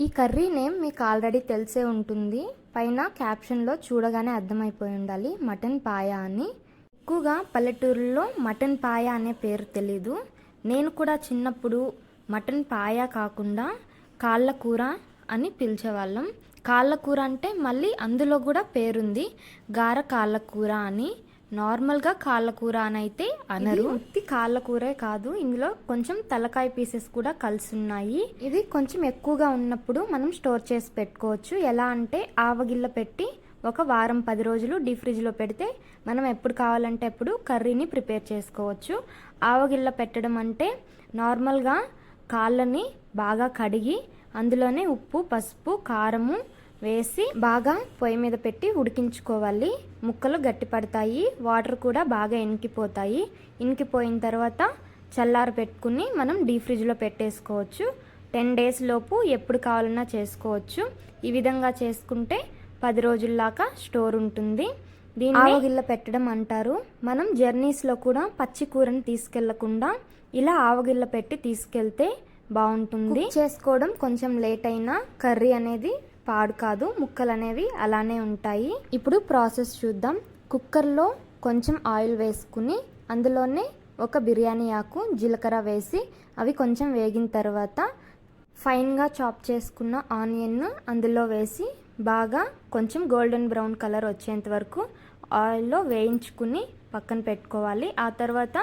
ఈ curry name మీకు already తెలిసే ఉంటుంది. పైన క్యాప్షన్లో చూడగానే అర్థమైపోయి ఉండాలి. మటన్ పాయ అని. ఎక్కువగా పల్లెటూరులో మటన్ పాయ అనే పేరు తెలీదు. నేను కూడా చిన్నప్పుడు మటన్ పాయ కాకుండా కాళ్ళ కూర అని పిలిచేవాళ్ళం. కాళ్ళ కూర అంటే మళ్ళీ అందులో కూడా పేరుంది. గార కాళ్ళ కూర అని. నార్మల్గా కాళ్ళ కూర అని అయితే అనరు ఉత్తి కాళ్ళకూరే కాదు. ఇందులో కొంచెం తలకాయ పీసెస్ కూడా కలిసి ఉన్నాయి ఇది కొంచెం ఎక్కువగా ఉన్నప్పుడు మనం స్టోర్ చేసి పెట్టుకోవచ్చు. ఎలా అంటే ఆవగిల్ల పెట్టి ఒక వారం పది రోజులు డీ ఫ్రిడ్జ్లో పెడితే మనం ఎప్పుడు కావాలంటే అప్పుడు కర్రీని ప్రిపేర్ చేసుకోవచ్చు. ఆవగిల్ల పెట్టడం అంటే నార్మల్గా కాళ్ళని బాగా కడిగి అందులోనే ఉప్పు పసుపు కారము వేసి బాగా పొయ్యి మీద పెట్టి ఉడికించుకోవాలి. ముక్కలు గట్టి పడతాయి వాటర్ కూడా బాగా ఇనికిపోతాయి. ఇనికిపోయిన తర్వాత చల్లార పెట్టుకుని మనం డీ ఫ్రిడ్జ్లో పెట్టేసుకోవచ్చు. టెన్ డేస్ లోపు ఎప్పుడు కావాలన్నా చేసుకోవచ్చు. ఈ విధంగా చేసుకుంటే పది రోజుల్లాగా స్టోర్ ఉంటుంది. దీన్ని ఆవగిల్ల పెట్టడం అంటారు. మనం జర్నీస్లో కూడా పచ్చి కూరని తీసుకెళ్ళకుండా ఇలా ఆవగిల్ల పెట్టి తీసుకెళ్తే బాగుంటుంది. చేసుకోవడం కొంచెం లేట్ అయినా కర్రీ అనేది పాడు కాదు ముక్కలు అనేవి అలానే ఉంటాయి. ఇప్పుడు ప్రాసెస్ చూద్దాం. కుక్కర్లో కొంచెం ఆయిల్ వేసుకుని అందులోనే ఒక బిర్యానీ ఆకు జీలకర్ర వేసి అవి కొంచెం వేగిన తర్వాత ఫైన్గా చాప్ చేసుకున్న ఆనియన్ను అందులో వేసి బాగా కొంచెం గోల్డెన్ బ్రౌన్ కలర్ వచ్చేంత వరకు ఆయిల్లో వేయించుకుని పక్కన పెట్టుకోవాలి. ఆ తర్వాత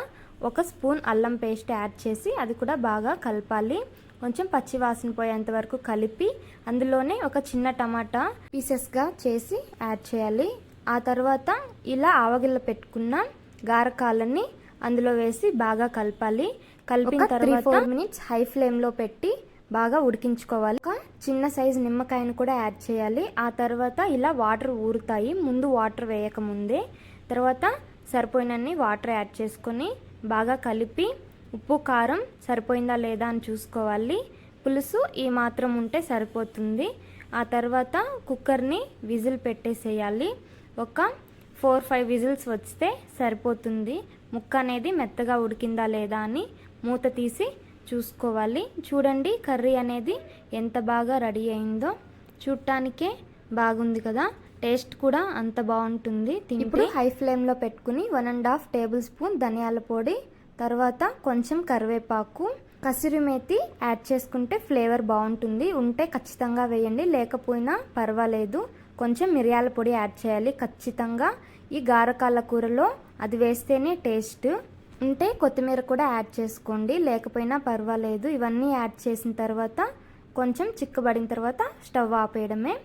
ఒక స్పూన్ అల్లం పేస్ట్ యాడ్ చేసి అది కూడా బాగా కలపాలి. కొంచెం పచ్చి వాసన పోయేంత వరకు కలిపి అందులోనే ఒక చిన్న టమాటా పీసెస్గా చేసి యాడ్ చేయాలి. ఆ తర్వాత ఇలా ఆవగిల్ల పెట్టుకున్న గారకాలని అందులో వేసి బాగా కలపాలి. కలిపిన తర్వాత ఫోర్ మినిట్స్ హై ఫ్లేమ్లో పెట్టి బాగా ఉడికించుకోవాలి. ఒక చిన్న సైజు నిమ్మకాయను కూడా యాడ్ చేయాలి. ఆ తర్వాత ఇలా వాటర్ ఊరుతాయి. ముందు వాటర్ వేయక ముందే తర్వాత సరిపోయినన్ని వాటర్ యాడ్ చేసుకొని బాగా కలిపి ఉప్పు కారం సరిపోయిందా లేదా అని చూసుకోవాలి. పులుసు ఈ మాత్రం ఉంటే సరిపోతుంది. ఆ తర్వాత కుక్కర్ని విజిల్ పెట్టేసేయాలి. ఒక ఫోర్ ఫైవ్ విజిల్స్ వస్తే సరిపోతుంది. ముక్క అనేది మెత్తగా ఉడికిందా లేదా అని మూత తీసి చూసుకోవాలి. చూడండి కర్రీ అనేది ఎంత బాగా రెడీ అయిందో. చూడటానికే బాగుంది కదా. టేస్ట్ కూడా అంత బాగుంటుంది ఇప్పుడు హై ఫ్లేమ్లో పెట్టుకుని one and half tablespoon ధనియాల పొడి తర్వాత కొంచెం కరివేపాకు కసిరి మేతి యాడ్ చేసుకుంటే ఫ్లేవర్ బాగుంటుంది. ఉంటే ఖచ్చితంగా వేయండి లేకపోయినా పర్వాలేదు. కొంచెం మిరియాల పొడి యాడ్ చేయాలి ఖచ్చితంగా. ఈ గారకాల కూరలో అది వేస్తేనే టేస్ట్. ఉంటే కొత్తిమీర కూడా యాడ్ చేసుకోండి లేకపోయినా పర్వాలేదు. ఇవన్నీ యాడ్ చేసిన తర్వాత కొంచెం చిక్కబడిన తర్వాత స్టవ్ ఆపేయడమే.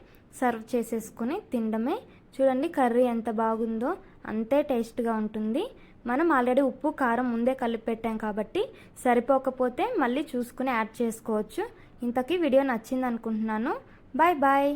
సర్వ్ చేసేసుకొని తినడమే. చూడండి కర్రీ ఎంత బాగుందో అంతే టేస్ట్గా ఉంటుంది. మనం ఆల్రెడీ ఉప్పు కారం ముందే కలిపి పెట్టాం కాబట్టి సరిపోకపోతే మళ్ళీ చూసుకుని యాడ్ చేసుకోవచ్చు. ఇంతకీ వీడియో నచ్చింది అనుకుంటున్నాను బాయ్ బాయ్.